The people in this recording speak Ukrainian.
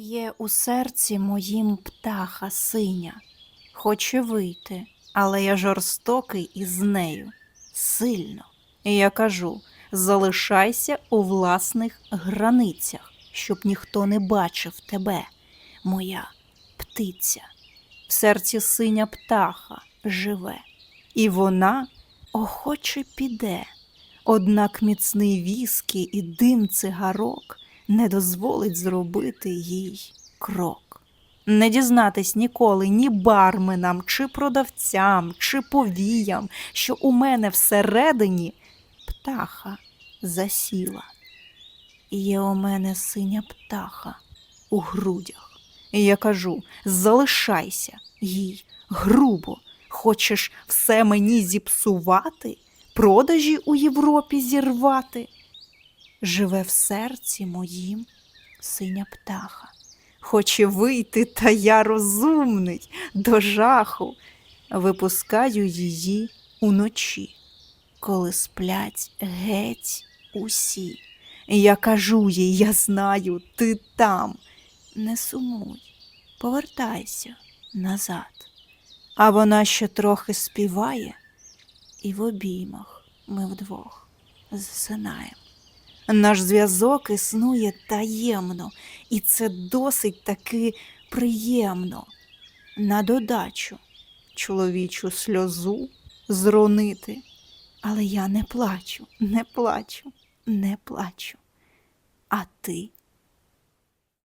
Є у серці моїм птаха синя, хоче вийти, але я жорстокий із нею, сильно. І я кажу: залишайся у власних границях, щоб ніхто не бачив тебе, моя птиця. В серці синя птаха живе, і вона охоче піде. Однак міцний віскі і дим цигарок не дозволить зробити їй крок. Не дізнатись ніколи ні барменам, чи продавцям, чи повіям, що у мене всередині птаха засіла. Є у мене синя птаха у грудях. І я кажу: залишайся їй грубо. Хочеш все мені зіпсувати, продажі у Європі зірвати? Живе в серці моїм синя птаха. Хоче вийти, та я розумний до жаху. Випускаю її уночі, коли сплять геть усі. Я кажу їй, я знаю, ти там. Не сумуй, повертайся назад. А вона ще трохи співає, і в обіймах ми вдвох засинаємо. Наш зв'язок існує таємно, і це досить таки приємно. На додачу чоловічу сльозу зронити. Але я не плачу, не плачу, не плачу. А ти